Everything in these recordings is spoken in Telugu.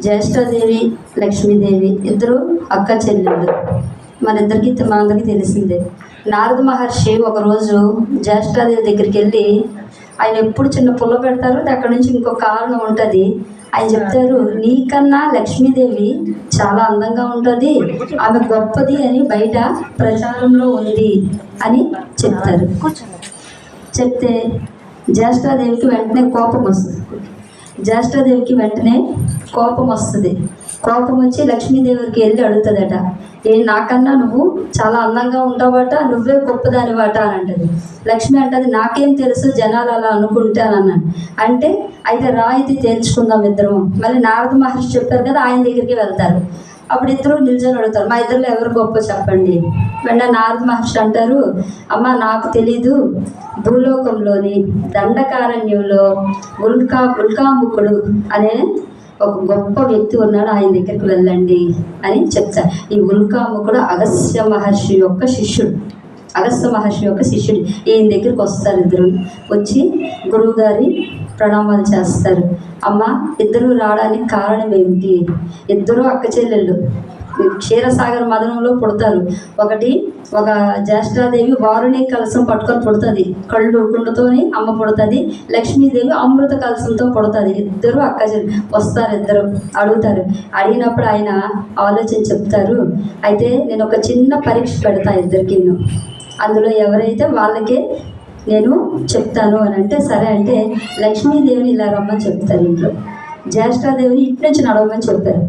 జ్యేష్ఠదేవి లక్ష్మీదేవి ఇద్దరు అక్క చెల్లెళ్ళు. మన ఇద్దరికి తెలిసిందే. నారద మహర్షి ఒకరోజు జ్యేష్ఠాదేవి దగ్గరికి వెళ్ళి ఆయన ఎప్పుడు చిన్న పుల్ల పెడతారు? అక్కడ నుంచి ఇంకో కారణం ఉంటుంది. ఆయన చెప్తారు నీకన్నా లక్ష్మీదేవి చాలా అందంగా ఉంటుంది. ఆమె గొప్పది అని బయట ప్రచారంలో ఉంది అని చెప్తారు. చెప్తే జ్యేష్ఠాదేవికి వెంటనే కోపం వస్తుంది. జ్యేష్ఠాదేవికి వెంటనే కోపం వస్తుంది. కోపం వచ్చి లక్ష్మీదేవికి వెళ్ళి అడుగుతుందట ఏ నాకన్నా నువ్వు చాలా అందంగా ఉంటావట నువ్వే గొప్పదానివాట అని అంటది. లక్ష్మి అంటది నాకేం తెలుసు జనాలు అలా అనుకుంటానన్నాను అంటే అయితే రాయితీ తేల్చుకుందాం ఇద్దరం మళ్ళీ నారద మహర్షి చెప్పారు కదా ఆయన దగ్గరికి వెళ్తారు. అప్పుడు ఇద్దరు నిల్చొని అడుగుతారు మా ఇద్దరు ఎవరు గొప్ప చెప్పండి? వెంటనే నారద మహర్షి అంటారు అమ్మ నాకు తెలీదు. భూలోకంలోని దండకారణ్యంలో ఉల్కా ఉల్కాముఖుడు అనే ఒక గొప్ప వ్యక్తి ఉన్నాడు ఆయన దగ్గరికి వెళ్ళండి అని చెప్తారు. ఈ ఉల్కాముఖుడు అగస్య మహర్షి యొక్క శిష్యుడు. అగస్త మహర్షి యొక్క శిష్యుడు ఈయన దగ్గరికి వస్తారు ఇద్దరు. వచ్చి గురువు గారి ప్రణామాలు చేస్తారు. అమ్మ ఇద్దరు రావడానికి కారణం ఏమిటి? ఇద్దరు అక్క చెల్లెళ్ళు. క్షీరసాగర్ మదనంలో పుడతారు. ఒకటి ఒక జ్యేష్ఠాదేవి వారుని కలసం పట్టుకొని పుడుతుంది. కళ్ళు కుండతోని అమ్మ పుడుతుంది. లక్ష్మీదేవి అమృత కలసంతో పుడుతుంది. ఇద్దరు అక్క వస్తారు ఇద్దరు. అడుగుతారు. అడిగినప్పుడు ఆయన ఆలోచన చెప్తారు. అయితే నేను ఒక చిన్న పరీక్ష పెడతా ఇద్దరికి అందులో ఎవరైతే వాళ్ళకే నేను చెప్తాను అని అంటే సరే అంటే లక్ష్మీదేవిని ఇలా రమ్మని చెప్తారు ఇంట్లో. జ్యేష్ఠాదేవిని ఇటు నుంచి నడవమని చెప్పారు.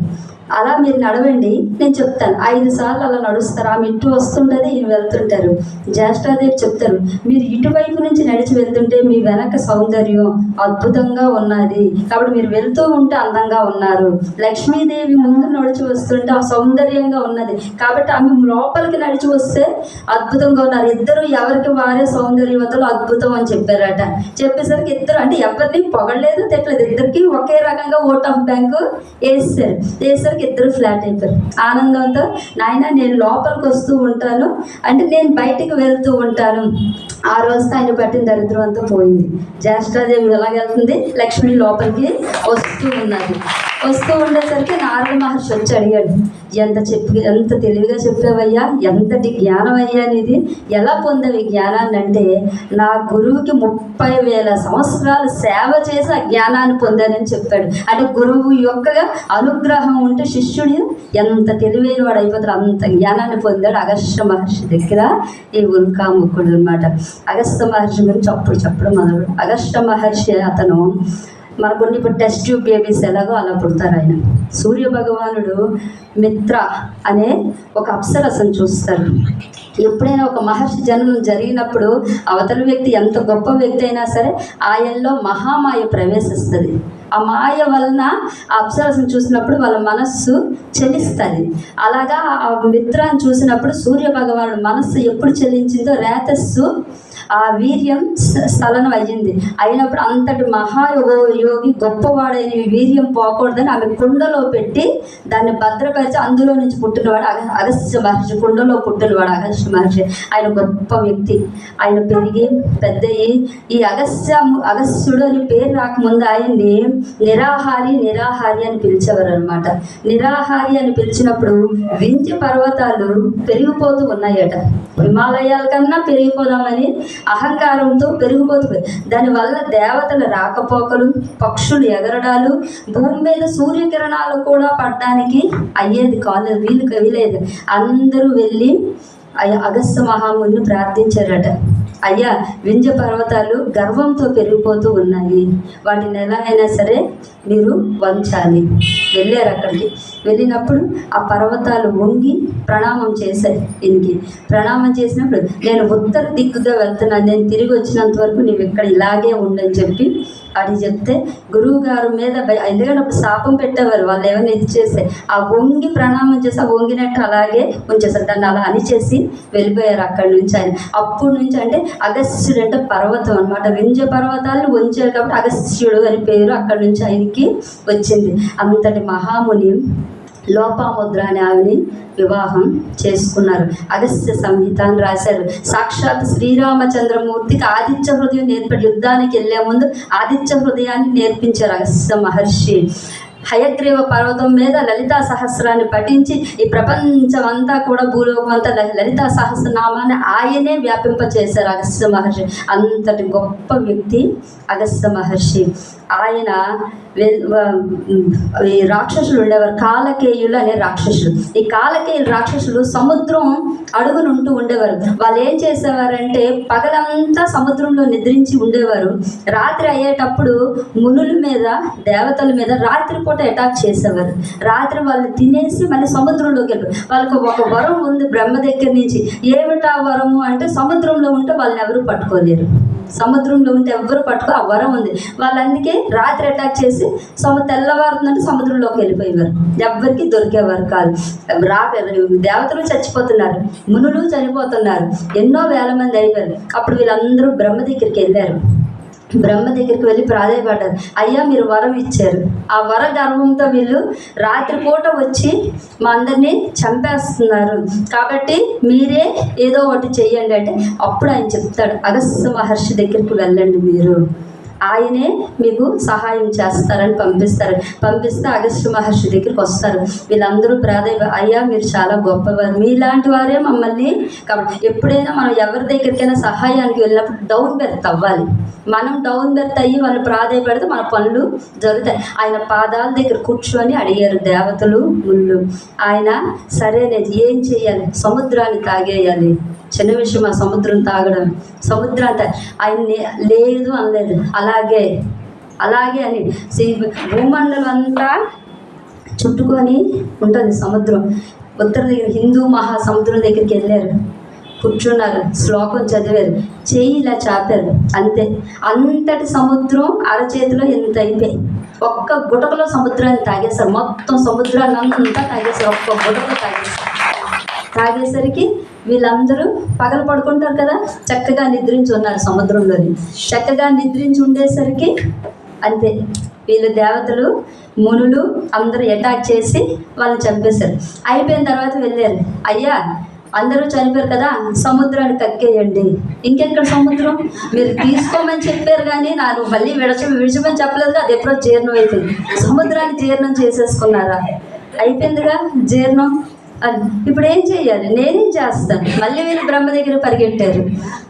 అలా మీరు నడవండి నేను చెప్తాను. ఐదు సార్లు అలా నడుస్తారు ఆమె ఇటు వస్తుంటుంది ఈయన వెళ్తుంటారు. జ్యేష్ఠాదేవి చెప్తారు మీరు ఇటువైపు నుంచి నడిచి వెళ్తుంటే మీ వెనక సౌందర్యం అద్భుతంగా ఉన్నది. కాబట్టి మీరు వెళ్తూ ఉంటే అందంగా ఉన్నారు. లక్ష్మీదేవి ముందు నడిచి వస్తుంటే ఆ సౌందర్యంగా ఉన్నది. కాబట్టి ఆమె లోపలికి నడిచి వస్తే అద్భుతంగా ఉన్నారు. ఇద్దరు ఎవరికి వారే సౌందర్యవతలు అద్భుతం అని చెప్పారట. చెప్పేసరికి ఇద్దరు అంటే ఎవరిని పొగడలేదు తెట్లేదు ఇద్దరికి ఒకే రకంగా ఓట్ ఆఫ్ బ్యాంకు వేస్తారు వేసరికి ఇద్దరు ఫ్లాట్ అయిపోయారు. ఆనందంతో నాయన నేను లోపలికి వస్తూ ఉంటాను. అంటే నేను బయటికి వెళ్తూ ఉంటాను. ఆ రోజు ఆయన పట్టిన దరిద్రం అంతా పోయింది. జ్యేష్ఠాదేవి ఎలాగెళ్తుంది లక్ష్మి లోపలికి వస్తూ ఉన్నది. వస్తూ ఉండేసరికి నారద మహర్షి వచ్చి అడిగాడు ఎంత చెప్పి ఎంత తెలివిగా చెప్పావయ్యా? ఎంతటి జ్ఞానం అయ్యా అనేది ఎలా పొందావు ఈ జ్ఞానాన్ని? అంటే నా గురువుకి ముప్పై వేల సంవత్సరాలు సేవ చేసి ఆ జ్ఞానాన్ని పొందానని చెప్పాడు. అంటే గురువు యొక్క అనుగ్రహం ఉంటే శిష్యుడు ఎంత తెలివైన వాడు అయిపోతాడు అంత జ్ఞానాన్ని పొందాడు అగస్త్య మహర్షి దగ్గర. ఈ ఉల్కా ముక్కుడు అనమాట అగస్త్య మహర్షి గురించి అప్పుడు చెప్పడం మొదలు. అగస్త్య మహర్షి అతను మనకున్న ఇప్పుడు టెస్ట్ ట్యూబ్ బేబీస్ ఎలాగో అలా పుడతారు ఆయన. సూర్య భగవానుడు మిత్ర అనే ఒక అప్సరసను చూస్తారు. ఎప్పుడైనా ఒక మహర్షి జననం జరిగినప్పుడు అవతల వ్యక్తి ఎంత గొప్ప వ్యక్తి అయినా సరే ఆయనలో మహామాయ ప్రవేశిస్తుంది. ఆ మాయ వలన ఆ అప్సరసను చూసినప్పుడు వాళ్ళ మనస్సు చెలిస్తుంది. అలాగా ఆ మిత్రాన్ని చూసినప్పుడు సూర్య భగవానుడు మనస్సు ఎప్పుడు చెల్లించిందో రేతస్సు ఆ వీర్యం స్థలనం అయ్యింది. అయినప్పుడు అంతటి మహాయోగ యోగి గొప్పవాడైన వీర్యం పోకూడదని ఆమె కుండలో పెట్టి దాన్ని భద్రపరిచి అందులో నుంచి పుట్టినవాడు అగ అగస్త్య మహర్షి కుండలో పుట్టినవాడు అగస్త్య మహర్షి. ఆయన గొప్ప వ్యక్తి. ఆయన పెరిగి పెద్దయి ఈ అగస్త్య అగస్త్యుడు అని పేరు రాకముందు ఆయన్ని నిరాహారి నిరాహారి అని పిలిచేవారు అనమాట నిరాహారి అని పిలిచినప్పుడు వింధ్య పర్వతాలు పెరిగిపోతూ ఉన్నాయట. హిమాలయాల కన్నా పెరిగిపోదామని అహంకారంతో పెరిగిపోతుంది. దానివల్ల దేవతల రాకపోకలు పక్షులు ఎగరడాలు భూమి మీద సూర్యకిరణాలు కూడా పడడానికి అయ్యేది కాలేదు వీలు కవిలేదు అందరూ వెళ్ళి అగస్త అగస్త్య మహాముని ప్రార్థించారట. అయ్యా వింజ పర్వతాలు గర్వంతో పెరిగిపోతూ ఉన్నాయి. వాటిని ఎలా అయినా సరే మీరు వంచాలి. వెళ్ళారు అక్కడికి. వెళ్ళినప్పుడు ఆ పర్వతాలు వంగి ప్రణామం చేశాయి ఈయనకి. ప్రణామం చేసినప్పుడు నేను ఉత్తర దిక్కుగా వెళ్తున్నాను. నేను తిరిగి వచ్చినంత వరకు నువ్వు ఇక్కడ ఇలాగే ఉండని చెప్పి అని చెప్తే గురువు గారు మీద ఎందుకంటే శాపం పెట్టేవారు వాళ్ళు ఏమైనా ఇది చేస్తే ఆ వంగి ప్రణామం చేసి ఆ వంగినట్టు అలాగే ఉంచేసారు దాన్ని అలా అనిచేసి వెళ్ళిపోయారు అక్కడి నుంచి ఆయన. అప్పుడు నుంచి అంటే అగస్త్యుడు అంటే పర్వతం అనమాట వింజ పర్వతాలను వంచారు కాబట్టి అగస్త్యుడు అని పేరు అక్కడి నుంచి ఆయనకి వచ్చింది. అంతటి మహాముని లోపాముద్ర అనే ఆమెని వివాహం చేసుకున్నారు. అగస్త్య సంహిత అని రాశారు. సాక్షాత్ శ్రీరామచంద్రమూర్తికి ఆదిత్య హృదయం నేర్పడి యుద్ధానికి వెళ్ళే ముందు ఆదిత్య హృదయాన్ని నేర్పించారు అగస్త్య మహర్షి. హయగ్రీవ పర్వతం మీద లలితా సహస్రాన్ని పఠించి ఈ ప్రపంచం అంతా కూడా భూలోకం అంతా లలితా సహస్రనామాన్ని ఆయనే వ్యాపింప చేశారు అగస్త్య మహర్షి. అంతటి గొప్ప వ్యక్తి అగస్త్య మహర్షి. ఆయన ఈ రాక్షసులు ఉండేవారు. కాలకేయులు అనే రాక్షసులు. ఈ కాలకేయులు రాక్షసులు సముద్రం అడుగునుంటూ ఉండేవారు. వాళ్ళు ఏం చేసేవారంటే పగలంతా సముద్రంలో నిద్రించి ఉండేవారు. రాత్రి అయ్యేటప్పుడు మునుల మీద దేవతల మీద రాత్రిపూట అటాక్ చేసేవారు. రాత్రి వాళ్ళు తినేసి మళ్ళీ సముద్రంలోకి వెళ్ళారు వాళ్ళకి ఒక వరం ఉంది బ్రహ్మ దగ్గర నుంచి. ఏమిటా వరము అంటే సముద్రంలో ఉంటే వాళ్ళని ఎవరు పట్టుకోలేరు. సముద్రంలో ఉంటే ఎవ్వరు పట్టుకో ఆ వరం ఉంది. వాళ్ళు అందుకే రాత్రి అటాక్ చేసి సమ తెల్లవారుతుందంటే సముద్రంలోకి వెళ్ళిపోయేవారు. ఎవ్వరికి దొరికేవారు కాదు. రా దేవతలు చచ్చిపోతున్నారు మునులు చనిపోతున్నారు ఎన్నో వేల మంది అయిపోయారు. అప్పుడు వీళ్ళందరూ బ్రహ్మ దగ్గరికి వెళ్ళారు. బ్రహ్మ దగ్గరికి వెళ్ళి ప్రాధాయపడ్డారు. అయ్యా మీరు వరం ఇచ్చారు. ఆ వర గర్వంతో వీళ్ళు రాత్రిపూట వచ్చి మా అందరినీ చంపేస్తున్నారు. కాబట్టి మీరే ఏదో ఒకటి చెయ్యండి అంటే అప్పుడు ఆయన చెప్తాడు. అగస్త్య మహర్షి దగ్గరికి వెళ్ళండి మీరు. ఆయనే మీకు సహాయం చేస్తారని పంపిస్తారు. పంపిస్తే అగస్త్య మహర్షి దగ్గరికి వస్తారు. వీళ్ళందరూ ప్రాధాన్య అయ్యా మీరు చాలా గొప్పవారు. మీలాంటి వారే మమ్మల్ని కాబట్టి ఎప్పుడైనా మనం ఎవరి దగ్గరికైనా సహాయానికి వెళ్ళినప్పుడు డౌన్ బెర్త్ అవ్వాలి. మనం డౌన్ బెర్త్ అయ్యి వాళ్ళు ప్రాధాయపడితే మన పనులు జరుగుతాయి. ఆయన పాదాల దగ్గర కూర్చొని అడిగారు దేవతలు ముళ్ళు. ఆయన సరేలేదు ఏం చేయాలి? సముద్రాన్ని తాగేయాలి. చిన్న విషయం ఆ సముద్రం తాగడం. సముద్రం ఆయన లేదు అనలేదు. అలాగే అలాగే అని. భూమండలం అంతా చుట్టుకొని ఉంటుంది సముద్రం. ఉత్తర దగ్గర హిందూ మహాసముద్రం దగ్గరికి వెళ్ళారు. కూర్చున్నారు. శ్లోకం చదివారు. చేయి ఇలా చాపారు. అంతే. అంతటి సముద్రం అరచేతిలో ఎంత అయిపోయి ఒక్క గుటకలో సముద్రాన్ని తాగేశారు. మొత్తం సముద్రాన్ని అంతా తాగేశారు. ఒక్క గుటకలో తాగేశారు. తాగేసరికి వీళ్ళందరూ పగలు పడుకుంటారు కదా చక్కగా నిద్రించి ఉన్నారు సముద్రంలోని. చక్కగా నిద్రించి ఉండేసరికి అంతే వీళ్ళు దేవతలు మునులు అందరూ అటాక్ చేసి వాళ్ళని చంపేశారు. అయిపోయిన తర్వాత వెళ్ళారు. అయ్యా అందరూ చనిపోయారు కదా సముద్రాన్ని కక్కేయండి ఇంకెక్కడ సముద్రం? మీరు తీసుకోమని చెప్పారు కానీ నాకు మళ్ళీ విడచ విడిచమని చెప్పలేదు అది ఎప్పుడో జీర్ణం అయిపోయింది. సముద్రాన్ని జీర్ణం చేసేసుకున్నారా? అయిపోయిందిగా జీర్ణం? ఇప్పుడు ఏం చేయాలి? నేనేం చేస్తాను? మళ్ళీ వీళ్ళు బ్రహ్మ దగ్గర పరిగెట్టారు.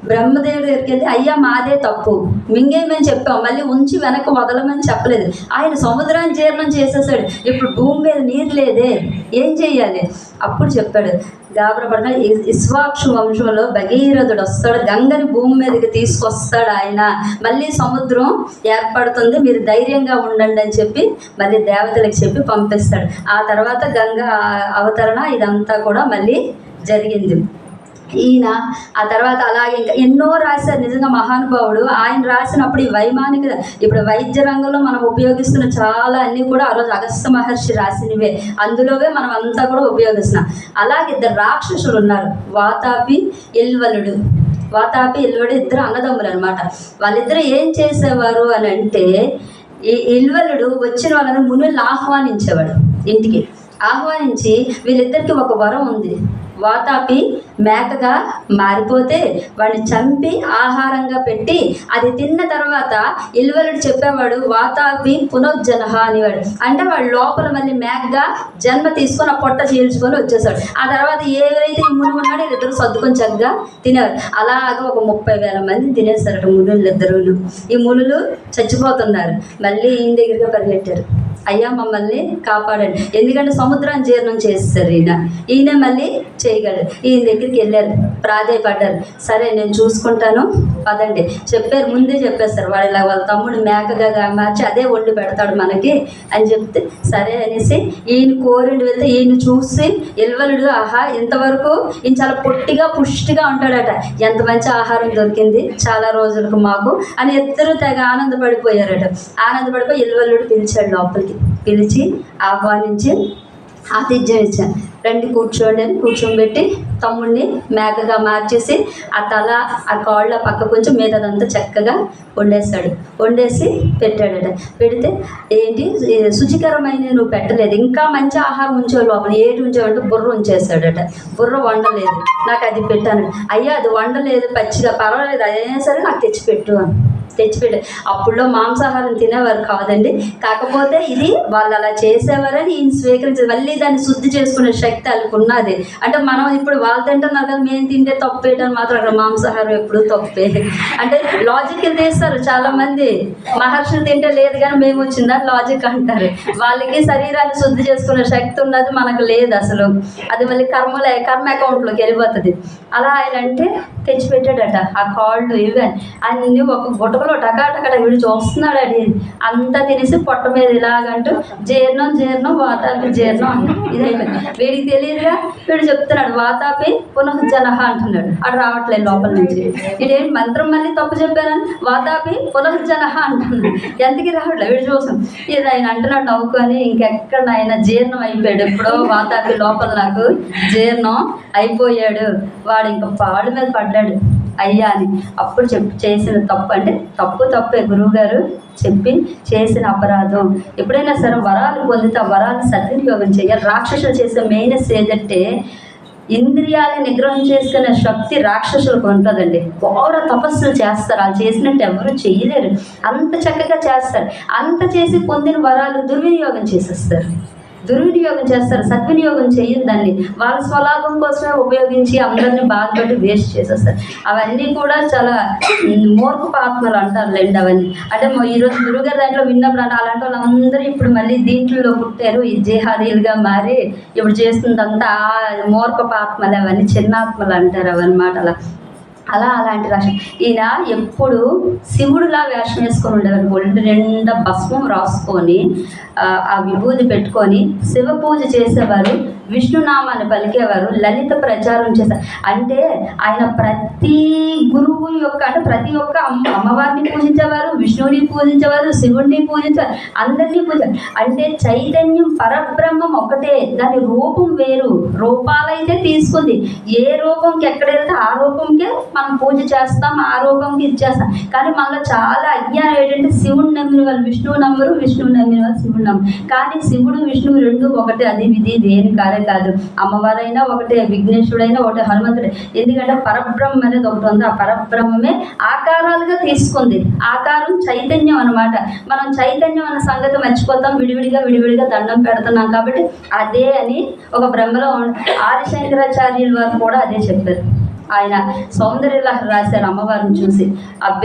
బ్రహ్మదేవుడి దగ్గరికి వెళ్తే అయ్యా మాదే తప్పు. మింగేమని చెప్పాం మళ్ళీ ఉంచి వెనక వదలమని చెప్పలేదు. ఆయన సముద్రాన్ని జీర్ణం చేసేసాడు. ఇప్పుడు భూమి మీద నీరు లేదే. ఏం చేయాలి అప్పుడు చెప్పాడు. గాబరపడిన ఇస్వాక్షు వంశంలో భగీరథుడు వస్తాడు. గంగని భూమి మీదకి తీసుకొస్తాడు ఆయన. మళ్ళీ సముద్రం ఏర్పడుతుంది. మీరు ధైర్యంగా ఉండండి అని చెప్పి మళ్ళీ దేవతలకు చెప్పి పంపిస్తాడు. ఆ తర్వాత గంగ అవతరణ ఇదంతా కూడా మళ్ళీ జరిగింది. ఈయన ఆ తర్వాత అలాగే ఇంకా ఎన్నో రాశారు. నిజంగా మహానుభావుడు. ఆయన రాసినప్పుడు ఈ వైమానిక ఇప్పుడు వైద్య రంగంలో మనం ఉపయోగిస్తున్న చాలా అన్నీ కూడా ఆ రోజు అగస్త మహర్షి రాసినవే. అందులోవే మనం అంతా కూడా ఉపయోగిస్తున్నాం. అలాగే ఇద్దరు రాక్షసులు ఉన్నారు. వాతాపి ఎల్వలుడు వాతాపి ఎల్వడు ఇద్దరు అన్నదమ్ములు అనమాట వాళ్ళిద్దరు ఏం చేసేవారు అని అంటే ఈ ఇల్వలుడు వచ్చిన వాళ్ళని మునుల్ని ఆహ్వానించేవాడు ఇంటికి. ఆహ్వానించి వీళ్ళిద్దరికి ఒక వరం ఉంది. వాతాపి మేకగా మారిపోతే వాడిని చంపి ఆహారంగా పెట్టి అది తిన్న తర్వాత ఇల్వలుడు చెప్పేవాడు వాతాపి పునర్జనహ అనేవాడు. అంటే వాడు లోపల మళ్ళీ మేకగా జన్మ తీసుకొని ఆ పొట్ట చీల్చుకొని వచ్చేసాడు. ఆ తర్వాత ఏవైతే ఈ మునుగు ఉన్నాడో ఇద్దరు సర్దుకొని చక్కగా తినేవారు. అలాగ ఒక ముప్పై వేల మంది తినేసారట మునులు ఇద్దరు ఈ మునులు చచ్చిపోతున్నారు. మళ్ళీ ఈయన దగ్గరగా పరిగెట్టారు. అయ్యా మమ్మల్ని కాపాడండి. ఎందుకంటే సముద్రం జీర్ణం చేస్తారు ఈయన. ఈయన మళ్ళీ చేయగలరు ఈయన దగ్గరికి వెళ్ళారు. ప్రాధాయపడ్డారు. సరే నేను చూసుకుంటాను. పదండి. చెప్పారు ముందే చెప్పేస్తారు. వాడు ఇలా వాళ్ళ తమ్ముడు మేకగా మార్చి అదే ఒళ్ళు పెడతాడు మనకి అని చెప్తే సరే అనేసి ఈయన కోరిండి వెళ్తే ఈయన చూసి ఎల్వలుడు ఆహా ఇంతవరకు ఈయన చాలా పొట్టిగా పుష్టిగా ఉంటాడట. ఎంత మంచి ఆహారం దొరికింది చాలా రోజులకు మాకు అని ఇద్దరు తెగ ఆనందపడిపోయారట. ఆనందపడిపోయి ఎల్వల్లుడు పిలిచాడు లోపలికి. పిలిచి ఆహ్వానించి ఆతిథ్యం ఇచ్చాను రండి కూర్చోండి అని కూర్చోబెట్టి తమ్ముడిని మేకగా మార్చేసి ఆ తల ఆ కాళ్ళ పక్క కొంచెం మీదదంతా చక్కగా వండేస్తాడు. వండేసి పెట్టాడట. పెడితే ఏంటి? శుచికరమైన నువ్వు పెట్టలేదు. ఇంకా మంచి ఆహారం ఉంచావు లోపల. ఏటి ఉంచావంటే బుర్ర ఉంచేసాడట బుర్ర వండలేదు. నాకు అది పెట్టాను. అయ్యా అది వండలేదు. పచ్చిగా పర్వాలేదు. అదైనా సరే నాకు తెచ్చిపెట్టు అని. తెచ్చిపెట్టే అప్పుడులో మాంసాహారం తినేవారు కాదండి. కాకపోతే ఇది వాళ్ళు అలా చేసేవారని ఈయన స్వీకరించి మళ్ళీ దాన్ని శుద్ధి చేసుకునే శక్తి వాళ్ళకి ఉన్నది. అంటే మనం ఇప్పుడు వాళ్ళు తింటున్నారు కదా మేము తింటే తప్పేయడం మాత్రం అక్కడ మాంసాహారం ఎప్పుడు తప్పే. అంటే లాజిక్ తీస్తారు చాలా మంది మహర్షులు తింటే లేదు కానీ మేము వచ్చిందని లాజిక్ అంటారు. వాళ్ళకి శరీరాన్ని శుద్ధి చేసుకునే శక్తి ఉన్నది మనకు లేదు అసలు. అది మళ్ళీ కర్మలే కర్మ అకౌంట్లోకి వెళ్ళిపోతుంది. అలా ఆయన అంటే తెచ్చిపెట్టాడట ఆ కాళ్ళు ఇవి అన్ని ఒక గుటకలో టకాటకట వీడు చూస్తున్నాడు అది అంతా తినేసి పొట్ట మీద ఇలాగంటూ జీర్ణం జీర్ణం వాతాపి జీర్ణం ఇదైపోయింది. వీడికి తెలియదుగా? వీడు చెప్తున్నాడు వాతాపి పునఃజనహ అంటున్నాడు. అటు రావట్లేదు లోపల నుంచి. ఇదేం మంత్రం మళ్ళీ తప్పు చెప్పారని వాతాపి పునఃజనహ అంటున్నాడు. ఎంతకి రావట్లేదు వీడు చూసాం. ఇది ఆయన అంటున్నాడు నవ్వుకొని ఇంకెక్కడ ఆయన జీర్ణం అయిపోయాడు ఎప్పుడో వాతాపి లోపల నాకు జీర్ణం అయిపోయాడు. వాడు ఇంకా పాడు మీద పడ్డాడు. అయ్యా అని అప్పుడు చెప్పి చేసిన తప్పు అంటే తప్పు తప్పే గురువుగారు చెప్పి చేసిన అపరాధం. ఎప్పుడైనా సరే వరాలు పొందితే ఆ వరాలు సద్వినియోగం చేయాలి. రాక్షసులు చేసే మెయినెస్ ఏదంటే ఇంద్రియాలని నిగ్రహం చేసుకునే శక్తి రాక్షసులకు ఉంటుందండి. ఘోర తపస్సులు చేస్తారు. వాళ్ళు చేసినట్టు ఎవరు చేయలేరు. అంత చక్కగా చేస్తారు. అంత చేసి పొందిన వరాలు దుర్వినియోగం చేసేస్తారు. దుర్వినియోగం చేస్తారు సద్వినియోగం చేయరు దాన్ని వాళ్ళ స్వలాభం కోసమే ఉపయోగించి అందరిని బాధపడి వేస్ట్ చేసేస్తారు. అవన్నీ కూడా చాలా ఉమ్, మూర్ఖపు ఆత్మలు అంటారు లేండి అవన్నీ అంటే ఈరోజు గురుగారు దాంట్లో విన్నప్పుడు అంటే అలాంటి వాళ్ళందరూ ఇప్పుడు మళ్ళీ దీంట్లో పుట్టారు ఈ జిహాదీలుగా మారి ఇప్పుడు చేస్తుందంతా ఆ మూర్ఖపు ఆత్మలు అవన్నీ చిన్న ఆత్మలు అంటారు అవన్నమాట అలా. అలా అలాంటి రాష్ట్రం ఈయన ఎప్పుడు శివుడులా వేషం వేసుకొని ఉండేవారు ఒళ్ళు నిండా భస్మం రాసుకొని ఆ, విభూతి పెట్టుకొని శివ పూజ చేసేవారు విష్ణునామాన్ని పలికేవారు లలిత ప్రచారం చేశారు అంటే ఆయన ప్రతి గురువు యొక్క అంటే ప్రతి ఒక్క అమ్మవారిని పూజించేవారు విష్ణువుని పూజించేవారు శివుడిని పూజించేవారు అందరినీ పూజ అంటే చైతన్యం పరబ్రహ్మం ఒకటే దాని రూపం వేరు. రూపాలైతే తీసుకుంది. ఏ రూపంకి ఎక్కడ వెళ్తే ఆ రూపంకే మనం పూజ చేస్తాం ఆ రూపంకి ఇచ్చేస్తాం కానీ మనలో చాలా అజ్ఞానం ఏంటంటే శివుడు నమ్మిన వాళ్ళు విష్ణువు నమ్మరు విష్ణువు నమ్మిన వాళ్ళు శివుడు నమ్మరు. కానీ శివుడు విష్ణువు రెండు ఒకటే అది విధి దేని కారే కాదు. అమ్మవారైనా ఒకటే విఘ్నేశ్వరుడైనా ఒకటే హనుమంతుడే. ఎందుకంటే పరబ్రహ్మ అనేది ఒకటి ఉంది. ఆ పరబ్రహ్మమే ఆకారాలుగా తీసుకుంది. ఆకారం చైతన్యం అన్నమాట. మనం చైతన్యం అన్న సంగతి మర్చిపోతాం. విడివిడిగా విడివిడిగా దండం పెడుతున్నాం కాబట్టి అదే అని ఒక బ్రహ్మలో ఉన్న- ఆదిశంకరాచార్యుల వారు కూడా అదే చెప్పారు. ఆయన సౌందర్యలహరి రాశారు అమ్మవారిని చూసి. ఆ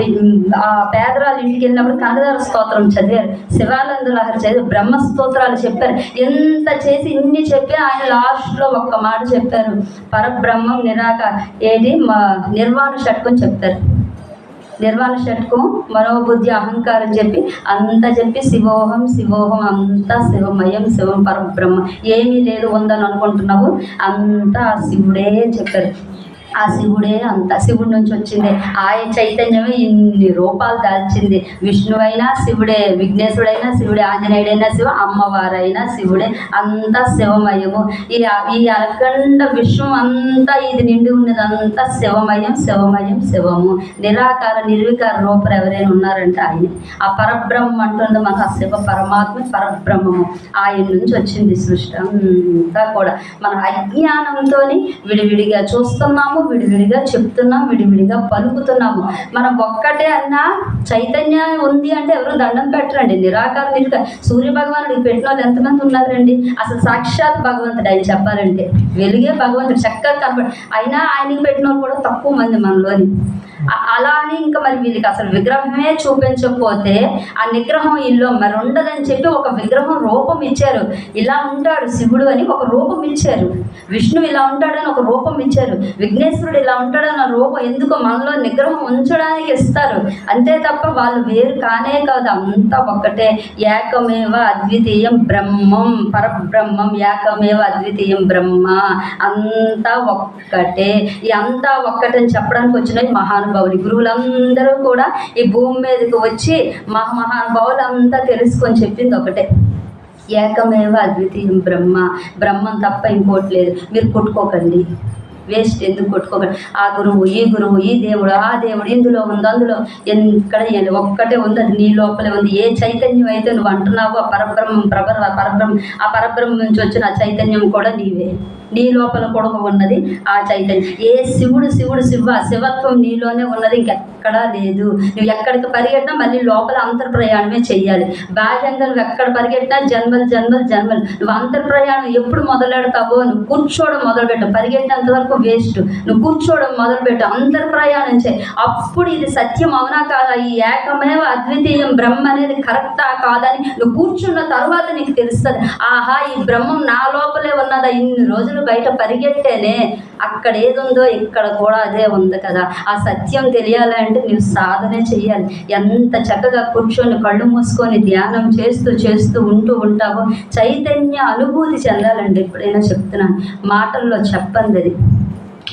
ఆ పేదరాలు ఇంటికి వెళ్ళినప్పుడు కనకదార స్తోత్రం చదివారు. శివానంద లహరి బ్రహ్మ స్తోత్రాలు చెప్పారు. ఎంత చేసి ఇన్ని చెప్పి ఆయన లాస్ట్లో ఒక్క మాట చెప్పారు. పరబ్రహ్మం నిరాక ఏది? మా నిర్వాణ షట్కం చెప్తారు. నిర్వాణ షట్కం మనోబుద్ధి అహంకారం చెప్పి అంతా చెప్పి శివోహం శివోహం అంతా శివమయం శివం పరబ్రహ్మ. ఏమీ లేదు ఉందని అనుకుంటున్నావు? అంతా ఆ శివుడే చెప్పారు. ఆ శివుడే అంత శివుడి నుంచి వచ్చింది. ఆయన చైతన్యమే ఇన్ని రూపాలు దాల్చింది. విష్ణువైనా శివుడే విఘ్నేశుడైనా శివుడే ఆంజనేయుడైనా శివ అమ్మవారైనా శివుడే అంతా శివమయము. ఈ ఈ అఖండ విశ్వం అంతా ఇది నిండి ఉన్నది అంతా శివమయం శివమయం శివము. నిరాకార నిర్వికార రూపం ఎవరైనా ఉన్నారంటే ఆయన. ఆ పరబ్రహ్మ అంటుంది మనకు ఆ శివ పరమాత్మ పరబ్రహ్మము. ఆయన నుంచి వచ్చింది సృష్టి అంతా కూడా. మన అజ్ఞానంతో విడివిడిగా చూస్తున్నాము విడివిడిగా చెప్తున్నాం విడివిడిగా పలుకుతున్నాము మనం ఒక్కటే అన్నా చైతన్యం ఉంది అంటే ఎవరు దండం పెట్టరండి. నిరాకార నిరుక సూర్య భగవానుడికి పెట్టిన వాళ్ళు ఎంతమంది ఉన్నారండి? అసలు సాక్షాత్ భగవంతుడు ఆయన చెప్పాలంటే వెలుగే భగవంతుడు చక్కగా కనపడు అయినా ఆయనకి పెట్టిన వాళ్ళు కూడా తక్కువ మంది మనలోని. అలా అని ఇంకా మరి వీళ్ళకి అసలు విగ్రహమే చూపించకపోతే ఆ నిగ్రహం ఇల్లు మరి ఉండదని చెప్పి ఒక విగ్రహం రూపం ఇచ్చారు. ఇలా ఉంటాడు శివుడు అని ఒక రూపం ఇచ్చారు. విష్ణువు ఇలా ఉంటాడని ఒక రూపం ఇచ్చారు. విఘ్నేశ్వరుడు ఇలా ఉంటాడని రూపం ఎందుకు మనలో నిగ్రహం ఉంచడానికి ఇస్తారు. అంతే తప్ప వాళ్ళు వేరు కానే కాదు. అంతా ఒక్కటే. ఏకమేవ అద్వితీయం బ్రహ్మం పరబ్రహ్మం ఏకమేవ అద్వితీయం బ్రహ్మ. అంతా ఒక్కటే. ఈ అంతా ఒక్కటని చెప్పడానికి వచ్చిన మహాను మహానుభావులు గురువులందరూ కూడా ఈ భూమి మీదకి వచ్చి మహామహానుభావులు అంతా తెలుసుకొని చెప్పింది ఒకటే. ఏకమేవ అద్వితీయం బ్రహ్మ. బ్రహ్మం తప్ప ఇంకోటి లేదు. మీరు కొట్టుకోకండి. వేస్ట్ ఎందుకు కొట్టుకోకండి? ఆ గురువు ఈ గురువు ఈ దేవుడు ఆ దేవుడు ఇందులో ఉంది అందులో ఎక్కడ ఒక్కటే ఉంది అది నీ లోపలే ఉంది. ఏ చైతన్యం అయితే నువ్వు అంటున్నావో ఆ పరబ్రహ్మం ప్రభర పరబ్రహ్మ ఆ పరబ్రహ్మం నుంచి వచ్చిన ఆ చైతన్యం కూడా నీవే. నీ లోపల కూడా ఉన్నది ఆ చైతన్యం. ఏ శివుడు శివుడు శివ శివత్వం నీలోనే ఉన్నది ఎక్కడా లేదు. నువ్వు ఎక్కడికి పరిగెట్టినా మళ్ళీ లోపల అంతర్ ప్రయాణమే చెయ్యాలి. బాహ్యంగా నువ్వు ఎక్కడ పరిగెట్టినా జన్మలు జన్మలు జన్మలు. నువ్వు అంతర్ ప్రయాణం ఎప్పుడు మొదలెడతావో నువ్వు కూర్చోవడం మొదలుపెట్టు. పరిగెట్టినంత వరకు వేస్ట్ నువ్వు కూర్చోవడం మొదలుపెట్టు. అంతర్ ప్రయాణం చేయి అప్పుడు ఇది సత్యం అవునా కాదా? ఈ ఏకమేవ అద్వితీయం బ్రహ్మ అనేది కరెక్టా కాదని నువ్వు కూర్చున్న తర్వాత నీకు తెలుస్తుంది. ఆహా ఈ బ్రహ్మం నా లోపలే ఉన్నదా? ఇన్ని రోజులు బయట పరిగెట్టేనే. అక్కడ ఏదుందో ఇక్కడ కూడా అదే ఉంది కదా. ఆ సత్యం తెలియాలంటే నువ్వు సాధనే చేయాలి. ఎంత చక్కగా కూర్చొని కళ్ళు మూసుకొని ధ్యానం చేస్తూ చేస్తూ ఉంటూ ఉంటావో చైతన్య అనుభూతి చెందాలండి. ఎప్పుడైనా చెప్తున్నాను. మాటల్లో చెప్పండి అది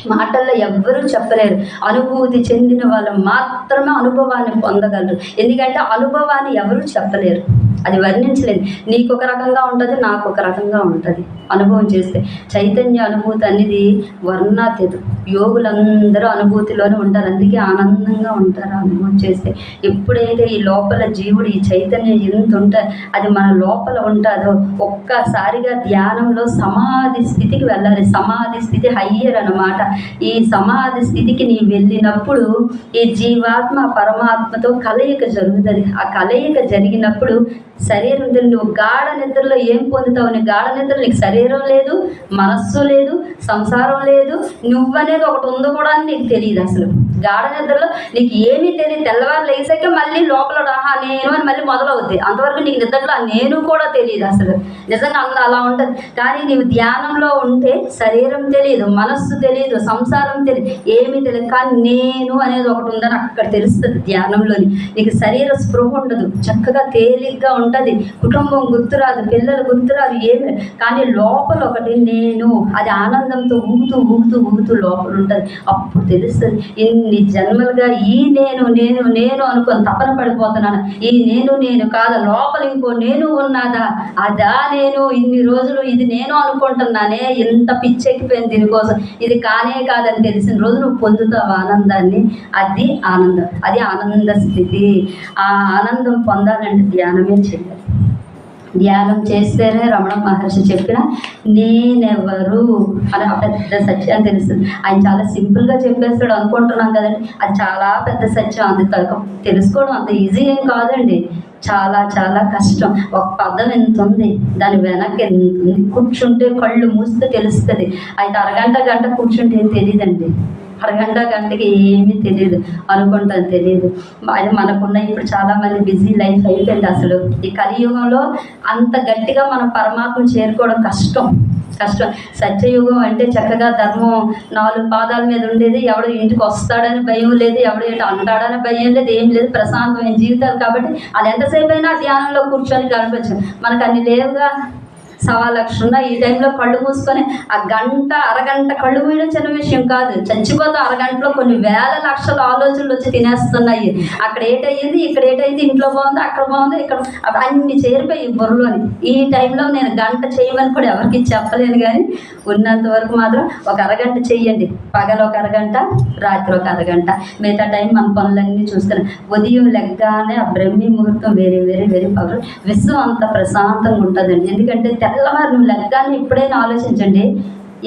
మాటల్లో ఎవ్వరూ చెప్పలేరు. అనుభూతి చెందిన వాళ్ళు మాత్రమే అనుభవాన్ని పొందగలరు. ఎందుకంటే అనుభవాన్ని ఎవరు చెప్పలేరు. అది వర్ణించలేదు. నీకు ఒక రకంగా ఉంటుంది నాకు ఒక రకంగా ఉంటుంది. అనుభవం చేస్తే చైతన్య అనుభూతి అనేది వర్ణాతీతం. యోగులందరూ అనుభూతిలోనే ఉంటారు. అందుకే ఆనందంగా ఉంటారు అనుభవం చేస్తే. ఎప్పుడైతే ఈ లోపల జీవుడు ఈ చైతన్యం ఎంత ఉంటే అది మన లోపల ఉంటుందో ఒక్కసారిగా ధ్యానంలో సమాధి స్థితికి వెళ్ళాలి. సమాధి స్థితి హయ్యర్ అనమాట ఈ సమాధి స్థితికి నీ వెళ్ళినప్పుడు ఈ జీవాత్మ పరమాత్మతో కలయిక జరుగుతుంది. ఆ కలయిక జరిగినప్పుడు శరీరం నిద్రలు నువ్వు గాఢ నిద్రలో ఏం పొందుతావు? నీ గాఢ నిద్ర నీకు శరీరం లేదు మనస్సు లేదు సంసారం లేదు నువ్వనేది ఒకటి ఉందో కూడా అని నీకు తెలియదు అసలు. గాఢ నిద్రలో నీకు ఏమీ తెలియదు తెల్లవారు లేసాక మళ్ళీ లోపల ఆహా నేను అని మళ్ళీ మొదలవుద్ది. అంతవరకు నీకు నిద్రలో నేను కూడా తెలియదు అసలు. నిజంగా అంత అలా ఉంటుంది. కానీ నీవు ధ్యానంలో ఉంటే శరీరం తెలియదు మనస్సు తెలియదు సంసారం తెలియదు ఏమీ తెలియదు. కానీ నేను అనేది ఒకటి ఉందని అక్కడ తెలుస్తుంది ధ్యానంలోని. నీకు శరీర స్పృహ ఉండదు. చక్కగా తేలిగ్గా ఉంటుంది. కుటుంబం గుర్తురాదు పిల్లలు గుర్తురాదు ఏమి. కానీ లోపల ఒకటి నేను అది ఆనందంతో ఊగుతూ ఊగుతూ ఊగుతూ లోపల ఉంటుంది. అప్పుడు తెలుస్తుంది. ఇన్ని జన్మలుగా ఈ నేను నేను నేను అనుకొని తపన పడిపోతున్నాను. ఈ నేను నేను కాదా లోపల ఇంకో నేను ఉన్నాదా? అదా నేను ఇన్ని రోజులు ఇది నేను అనుకుంటున్నానే ఇంత పిచ్చెక్కిపోయింది దీనికోసం? ఇది కానే కాదని తెలిసిన రోజు నువ్వు పొందుతావు ఆనందాన్ని. అది ఆనందం. అది ఆనంద స్థితి. ఆ ఆనందం పొందాలంటే ధ్యానమే చేయాలి. ధ్యానం చేస్తేనే రమణ మహర్షి చెప్పిన నేనెవరు? అని పెద్ద సత్యం తెలుస్తుంది. ఆయన చాలా సింపుల్గా చెప్పేస్తాడు అనుకుంటున్నాం కదండి. అది చాలా పెద్ద సత్యం. అది తెలుసుకోవడం అంత ఈజీ ఏం కాదండి. చాలా చాలా కష్టం. ఒక పదం ఎంత ఉంది దాని వెనక్కి ఎంత ఉంది కూర్చుంటే కళ్ళు మూస్తే తెలుస్తుంది. అయితే అరగంట గంట కూర్చుంటే ఏం తెలియదండి అరగంట గంటకి ఏమీ తెలియదు. అనుకుంటాను తెలియదు. అది మనకున్న ఇప్పుడు చాలా మంది బిజీ లైఫ్ అయిపోయింది అసలు. ఈ కలియుగంలో అంత గట్టిగా మనం పరమాత్మ చేరుకోవడం కష్టం. కష్టం. సత్యయుగం అంటే చక్కగా ధర్మం నాలుగు పాదాల మీద ఉండేది. ఎవడు ఇంటికి వస్తాడని భయం లేదు. ఎవడు ఏంటి అంటాడని భయం లేదు. ఏం లేదు. ప్రశాంతమైన జీవితాలు కాబట్టి అది ఎంతసేపు అయినా ధ్యానంలో కూర్చొని గడపచ్చు. మనకు అన్ని లేవుగా సవా లక్ష ఉన్న ఈ టైంలో కళ్ళు మూసుకొని ఆ గంట అరగంట కళ్ళు మూయడం చిన్న విషయం కాదు. చచ్చిపోతే అరగంటలో కొన్ని వేల లక్షల ఆలోచనలు వచ్చి తినేస్తున్నాయి. అక్కడ ఏటయ్యింది ఇక్కడ ఏటైంది ఇంట్లో బాగుంది అక్కడ బాగుంది ఇక్కడ అన్ని చేరిపోయి బుర్రలోని. ఈ టైంలో నేను గంట చేయమని కూడా ఎవరికి చెప్పలేను కానీ ఉన్నంత వరకు మాత్రం ఒక అరగంట చేయండి పగలు ఒక అరగంట రాత్రి ఒక అరగంట. మిగతా టైం మన పనులన్నీ చూస్తున్నాం ఉదయం లెగ్గానే ఆ బ్రహ్మి ముహూర్తం వేరే వేరే వేరే పవర్ విశ్వం అంత ప్రశాంతంగా ఉంటుందండి. ఎందుకంటే తెల్లవారు నువ్వు లెగ్గానే ఎప్పుడైనా ఆలోచించండి.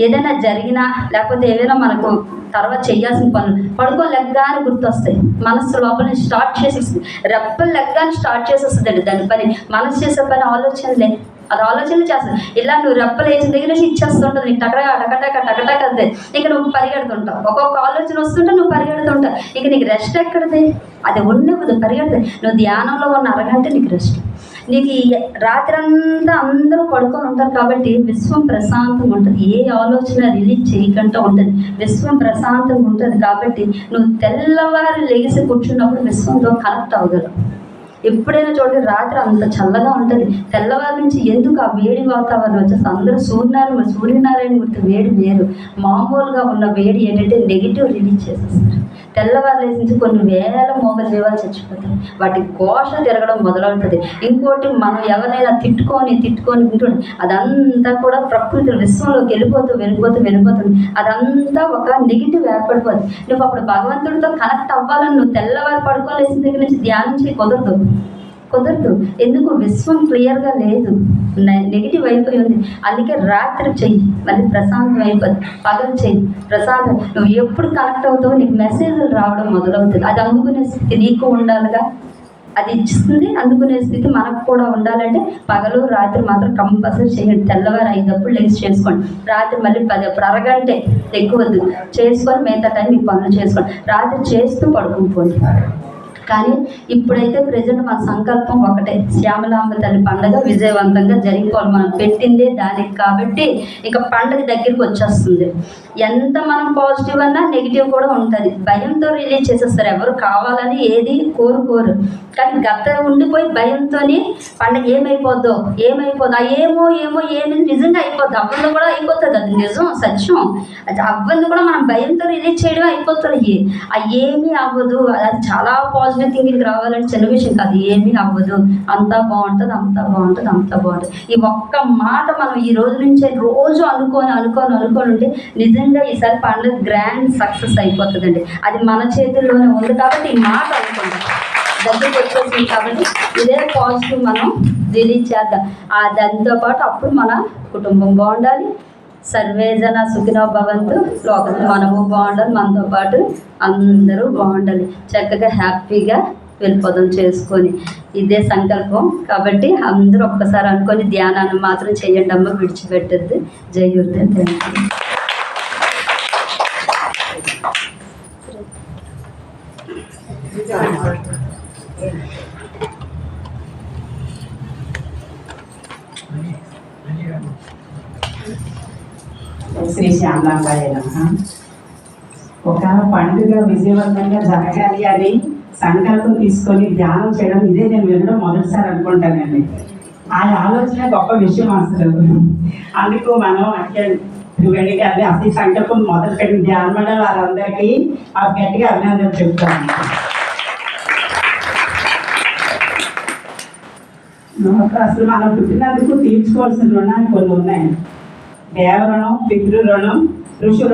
ఏదైనా జరిగినా లేకపోతే ఏదైనా మనకు తర్వాత చేయాల్సిన పనులు పడుకో లెగ్గాని గుర్తొస్తాయి. మనసు లోపల నుంచి స్టార్ట్ చేసేస్తుంది రెప్పలు లెగ్గాని స్టార్ట్ చేసేస్తుందండి దాని పని. మనసు చేసే పని ఆలోచనలే. అది ఆలోచనలు చేస్తుంది ఇలా నువ్వు రెప్పలు వేసిన దగ్గర నుంచి ఇచ్చేస్తుంటుంది నీకు టకటక టకటక టకటక అంతే. ఇక నువ్వు పరిగెడుతుంటావు. ఒక్కొక్క ఆలోచన వస్తుంటే నువ్వు పరిగెడుతుంటావు. ఇక నీకు రెస్ట్ ఎక్కడిది? అది ఉండదు పరిగెడతాయి. నువ్వు ధ్యానంలో ఉన్న అరగంట నీకు రెస్ట్ నీకు రాత్రంతా అందరూ పడుకొని ఉంటారు కాబట్టి విశ్వం ప్రశాంతంగా ఉంటుంది. ఏ ఆలోచన రిలీజ్ చేయకుండా ఉంటుంది. విశ్వం ప్రశాంతంగా ఉంటుంది కాబట్టి నువ్వు తెల్లవారు లెగిసి కూర్చున్నప్పుడు విశ్వంతో కనెక్ట్ అవ్వగలవు. ఎప్పుడైనా చూడండి రాత్రి అంత చల్లగా ఉంటుంది. తెల్లవారి నుంచి ఎందుకు ఆ వేడి వాతావరణం వచ్చేసి అందరూ సూర్యనారాయణ సూర్యనారాయణ మూర్తి వేడి వేరు. మామూలుగా ఉన్న వేడి ఏంటంటే నెగిటివ్ రిలీజ్ చేసేస్తారు. తెల్లవారులేసి కొన్ని వేల మోగ జీవాలు చచ్చిపోతాయి. వాటి ఘోష తిరగడం మొదలవుతుంది. ఇంకోటి మనం ఎవరైనా తిట్టుకొని తిట్టుకొని ఉంటుంది అదంతా కూడా ప్రకృతి విశ్వంలోకి వెళ్ళిపోతూ వెళ్ళిపోతూ వెళ్ళిపోతుంది అదంతా ఒక నెగిటివ్ ఏర్పడిపోతుంది నువ్వు అప్పుడు భగవంతుడితో కనెక్ట్ అవ్వాలని నువ్వు తెల్లవారు పడుకోలేసిన దగ్గర నుంచి ధ్యానం చేయి. కుదరదు. కుదరదు. ఎందుకు? విశ్వం క్లియర్గా లేదు. నెగిటివ్ అయిపోయి ఉంది. అందుకే రాత్రి చెయ్యి మళ్ళీ ప్రశాంతం అయిపోద్ది పగలు చెయ్యి ప్రశాంతం. నువ్వు ఎప్పుడు కనెక్ట్ అవుతావో నీకు మెసేజ్లు రావడం మొదలవుతుంది. అది అందుకునే స్థితి నీకు ఉండాలిగా. అది ఇస్తుంది అందుకునే స్థితి మనకు కూడా ఉండాలంటే పగలు రాత్రి మాత్రం కంపల్సరీ చేయండి తెల్లవారు ఐదప్పుడు లేచి చేసుకోండి. రాత్రి మళ్ళీ పది అప్పుడు అరగంటే ఎక్కువద్దు చేసుకొని మిగతా టైం మీ పనులు చేసుకోండి. రాత్రి చేస్తూ పడుకుని పోండి. కానీ ఇప్పుడైతే ప్రజెంట్ మన సంకల్పం ఒకటే. శ్యామలాంబ తల్లి పండుగ విజయవంతంగా జరిగిపోవాలి. మనం పెట్టిందే దానికి కాబట్టి ఇక పండుగ దగ్గరికి వచ్చేస్తుంది. ఎంత మనం పాజిటివ్ అన్నా నెగిటివ్ కూడా ఉంటుంది. భయంతో రిలీజ్ చేసేస్తారు. ఎవరు కావాలని ఏది కోరుకోరు. కానీ గత ఉండిపోయి భయంతోనే పండుగ ఏమైపోద్దో ఏమైపోద్దో ఏమో ఏమో ఏమి నిజంగా అయిపోద్ది. అవ్వంది కూడా అయిపోతుంది. అది నిజం సత్యం. అది అవ్వంది కూడా మనం భయంతో రిలీజ్ చేయడం అయిపోతుంది. అవి ఏమీ అవ్వదు. అది చాలా పాజిటివ్ థింకింగ్ రావాలని చిన్న విషయం కాదు. ఏమీ అవ్వదు. అంతా బాగుంటుంది అంతా బాగుంటుంది అంతా బాగుంటుంది. ఈ ఒక్క మాట మనం ఈ రోజు నుంచే రోజు అనుకొని అనుకొని అనుకొని ఉంటే నిజంగా ఈసారి పండుగ గ్రాండ్ సక్సెస్ అయిపోతుందండి. అది మన చేతుల్లోనే ఉంది కాబట్టి ఈ మాట అనుకుంటాం దగ్గరికి వచ్చేసింది కాబట్టి ఇదే పాజిటివ్ మనం రిలీజ్ చేద్దాం. దాంతోపాటు దాంతో పాటు అప్పుడు మన కుటుంబం బాగుండాలి. సర్వేజన సుఖినో భవంతు. లోకంలో మనము బాగుండాలి మనతో పాటు అందరూ బాగుండాలి. చక్కగా హ్యాపీగా వెళ్ళిపోదాం చేసుకొని. ఇదే సంకల్పం. కాబట్టి అందరూ ఒక్కసారి అనుకొని ధ్యానాన్ని మాత్రం చేయండి అమ్మ విడిచిపెట్టద్దు. జై థ్యాంక్ యూ శ్రీ ఒక పండుగ విజయవంతంగా జరగాలి అని సంకల్పం తీసుకొని ధ్యానం చేయడం ఇదే నేను వినడం మొదటిసారి అనుకుంటానండి. ఆ ఆలోచన గొప్ప విషయం అసలు. అందుకు మనం అక్కడ వెళ్ళి గారిని అసలు సంకల్పం మొదలు పెట్టిన ధ్యానం వారందరికీ ఆ గట్టిగా అభినందనలు చెప్తాను. అసలు మనం పుట్టినందుకు తీర్చుకోవాల్సిన రుణాలు కొన్ని ఉన్నాయి. దేవరుణం పితృ రుణం ఋషి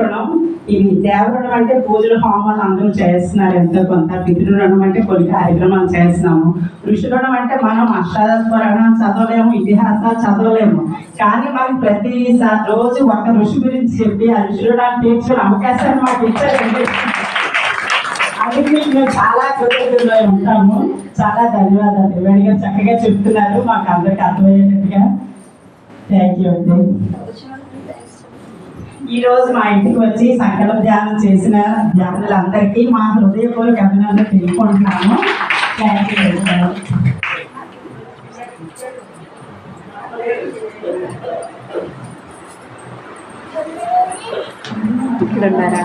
ఈ ఇవి అంటే పూజలు హోమాలు అందరూ చేస్తున్నారు. ఎంతో కొంత పితృ అంటే కొన్ని కార్యక్రమాలు చేస్తున్నాము. ఋషి అంటే మనం అష్టాదస్మరణ చదవలేము ఇతిహాసాలు చదవలేము. కానీ మనకి ప్రతిసారి రోజు ఒక ఋషి గురించి చెప్పి ఆ ఋషి తీర్చుకునే అవకాశాన్ని మాకు ఇచ్చారండి. అందుకే మేము చాలా కృతజ్ఞతలో ఉంటాము. చాలా ధన్యవాదాలు. త్రివేణి గారు చక్కగా చెప్తున్నారు. మాకు అందరికి అర్థమయ్యేటట్టుగా. థ్యాంక్ యూ అండి. ఈ రోజు మా ఇంటికి వచ్చి సంకల్ప ధ్యానం చేసిన ధ్యానులందరికీ మా హృదయపూర్వక అభినందనలు తెలుపుకుంటున్నాము. థ్యాంక్ యూ ఇక్కడ ఉన్నారా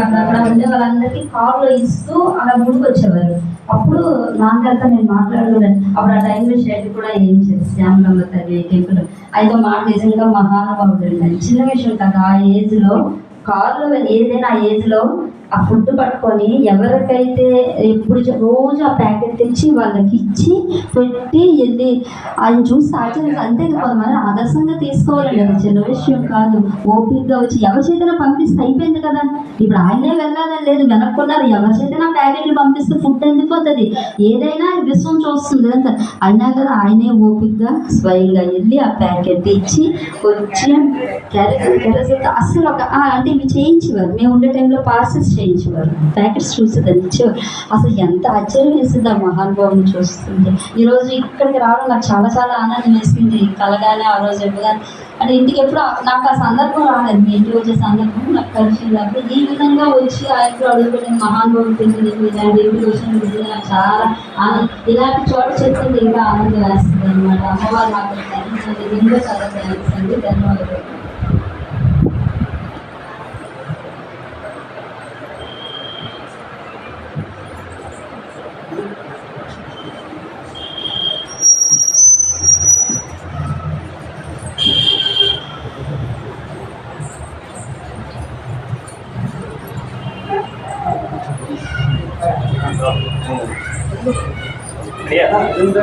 అక్కడ ఉండే వాళ్ళందరికీ కార్లో ఇస్తూ అలా ముందుకు వచ్చేవారు అప్పుడు నాన్నగారితో నేను మాట్లాడుకున్నాను. అప్పుడు ఆ టైంలో షెడ్ కూడా ఏం చేసి శ్యామలమ్మ తల్లి టెంపుల్ అయితే మాట నిజంగా మహానుభావుడు. చిన్న విషయం కదా ఆ ఏజ్లో కారులో ఏదైనా ఆ ఏజ్లో ఆ ఫుడ్ పట్టుకొని ఎవరికైతే ఎప్పుడు రోజు ఆ ప్యాకెట్ తెచ్చి వాళ్ళకి ఇచ్చి పెట్టి వెళ్ళి ఆయన చూసి ఆచరించి అంతే కొంతమంది ఆదర్శంగా తీసుకోవాలండి. అది చిన్న విషయం కాదు. ఓపికగా వచ్చి ఎవరి చేతనా పంపిస్తే అయిపోయింది కదా. ఇప్పుడు ఆయనే వెళ్ళాలని లేదు వెనక్కున్నారు. ఎవరి చేతనా ప్యాకెట్లు పంపిస్తే ఫుడ్ ఎందుకుపోతుంది ఏదైనా విశ్వం చూస్తుంది అంత. అయినా కదా ఆయనే ఓపికగా స్వయంగా వెళ్ళి ఆ ప్యాకెట్ ఇచ్చి వచ్చి క్యారెట్ క్యారెట్ అస్సలు ఒక అంటే ఇవి చేయించేవారు. మేము ఉండే టైంలో పార్సల్స్ చేయించేవారు. ప్యాకెట్స్ చూసేదాన్ని ఇచ్చేవారు అసలు ఎంత ఆశ్చర్యం వేసింది ఆ మహానుభావుని చూస్తుంటే. ఈరోజు ఇక్కడికి రావడం నాకు చాలా చాలా ఆనందం వేసింది. కలగానే ఆ రోజు ఇవ్వగానే అంటే ఇంటికి ఎప్పుడు నాకు ఆ సందర్భం రాలేదు. మీ ఇంటికి వచ్చే సందర్భం నాకు కలిసింది అప్పుడు ఈ విధంగా వచ్చి ఆ ఇంట్లో అడుగుపెట్టిన మహానుభావం తెలియదు ఇలాంటి ఇంటికి వచ్చిన నాకు చాలా ఆనందం. ఇలాంటి చోట చెప్తుంది ఇంకా ఆనందం వేస్తుంది అనమాట అమ్మవారు నాకు ఇంకా చాలా థ్యాంక్స్ అండి. ధన్యవాదాలు. இந்த